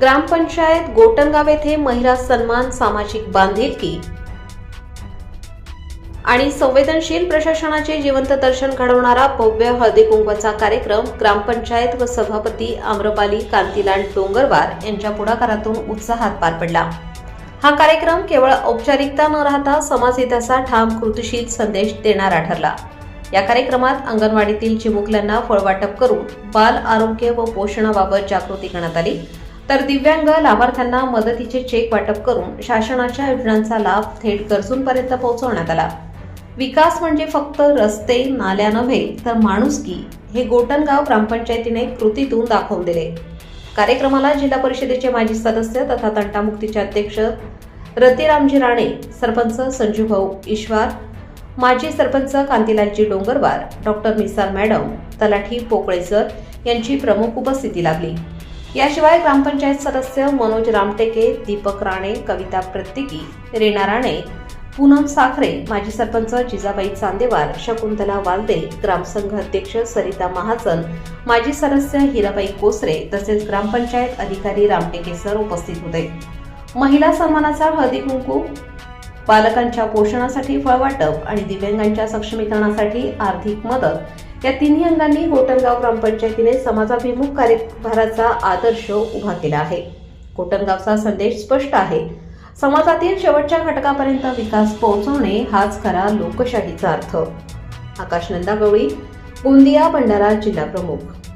ग्रामपंचायत गोटनगाव येथे महिला सन्मान सामाजिक बांधिलकी आणि संवेदनशील प्रशासनाचे जिवंत दर्शन घडवणारा भव्य हळदी कुंकवाचा कार्यक्रम ग्रामपंचायत व सभापती आम्रपाली कांतीलाल डोंगरवार यांच्या पुढाकारातून उत्साहात पार पडला. हा कार्यक्रम केवळ औपचारिकता न राहता समाजहिताचा ठाम कृतीशील संदेश देणारा ठरला. या कार्यक्रमात अंगणवाडीतील चिमुकल्यांना फळवाटप करून बाल आरोग्य व पोषणाबाबत जागृती करण्यात आली. तर दिव्यांग लाभार्थ्यांना मदतीचे चेक वाटप करून शासनाच्या योजनांचा लाभ थेट गरजूंपर्यंत पोहोचवण्यात आला. विकास म्हणजे फक्त रस्ते नाल्या नव्हे तर माणुसकी हे गोटनगाव ग्रामपंचायतीने कृतीतून दाखवून दिले. कार्यक्रमाला जिल्हा परिषदेचे माजी सदस्य तथा तंटामुक्तीचे अध्यक्ष रतिरामजी राणे सरपंच संजू भाऊ ईश्वर माजी सरपंच कांतीलालजी डोंगरवार डॉक्टर मिसाल मॅडम तलाठी पोकळेसर यांची प्रमुख उपस्थिती लागली याशिवाय ग्रामपंचायत सदस्य मनोज रामटेके दीपक राणे कविता प्रत्येकी रेणा राणे पूनम साखरे माजी सरपंच जिजाबाई चांदेवार शकुंतला वालदे ग्रामसंघ अध्यक्ष सरिता महाजन माजी सदस्य हिराबाई कोसरे तसेच ग्रामपंचायत अधिकारी रामटेके सर उपस्थित होते. महिला सन्मानाचा हळदी कुंकू बालकांच्या पोषणासाठी फळवाटप आणि दिव्यांगांच्या सक्षमीकरणासाठी आर्थिक मदत या तिन्ही अंगांनी गोटनगाव ग्रामपंचायतीने समाजाभिमुख कार्यभाराचा आदर्श उभा केला आहे. गोटनगावचा संदेश स्पष्ट आहे. समाजातील शेवटच्या घटकापर्यंत विकास पोहोचवणे हाच खरा लोकशाहीचा अर्थ. आकाश नंदा गवळी गोंदिया भंडारा जिल्हा प्रमुख.